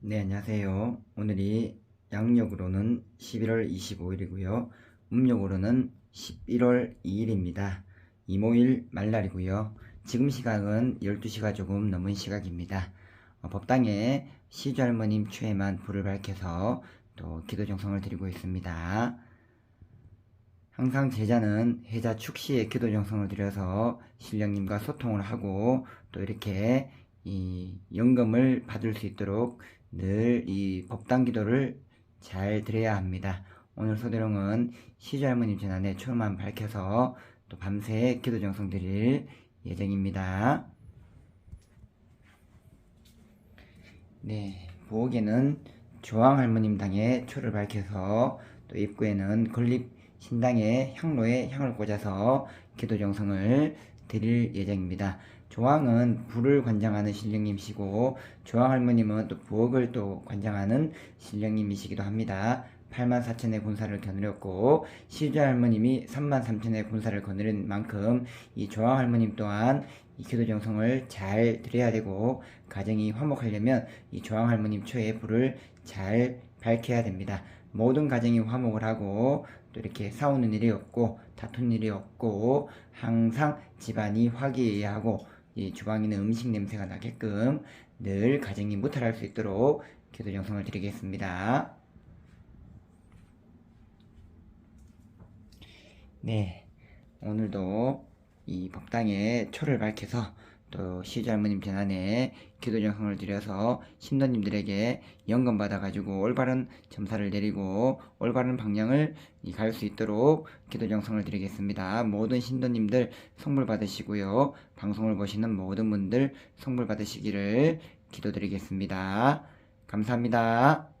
네, 안녕하세요. 오늘이 양력으로는 11월 25일이고요. 음력으로는 11월 2일입니다. 이모일 말날이고요. 지금 시각은 12시가 조금 넘은 시각입니다. 어, 법당에 시주 할머님 추에만 불을 밝혀서 또 기도 정성을 드리고 있습니다. 항상 제자는 해자 축시에 기도 정성을 드려서 신령님과 소통을 하고 또 이렇게 이 연금을 받을 수 있도록 늘 이 법당 기도를 잘 드려야 합니다. 오늘 소대령은 시주 할머님 재난에 초만 밝혀서 또 밤새 기도 정성 드릴 예정입니다. 네, 부엌에는 조항 할머님 당에 초를 밝혀서 또 입구에는 건립 신당의 향로에 향을 꽂아서 기도 정성을 드릴 예정입니다. 조항은 불을 관장하는 신령님이시고 조항 할머님은 또 부엌을 또 관장하는 신령님이시기도 합니다. 8만 4천의 군사를 거느렸고 시주 할머님이 3만 3천의 군사를 거느린 만큼 이 조항 할머님 또한 이 기도 정성을 잘 드려야 되고 가정이 화목하려면 이 조항 할머님 초에 불을 잘 밝혀야 됩니다. 모든 가정이 화목을 하고 또 이렇게 싸우는 일이 없고 다투는 일이 없고 항상 집안이 화기애애하고 이 주방에는 음식 냄새가 나게끔 늘 가정이 무탈할 수 있도록 기도 정성을 드리겠습니다. 네, 오늘도 이 법당에 초를 밝혀서 또 시주 할머님 재난에 기도 정성을 드려서 신도님들에게 영감 받아가지고 올바른 점사를 내리고 올바른 방향을 갈 수 있도록 기도 정성을 드리겠습니다. 모든 신도님들 선물 받으시고요. 방송을 보시는 모든 분들 선물 받으시기를 기도드리겠습니다. 감사합니다.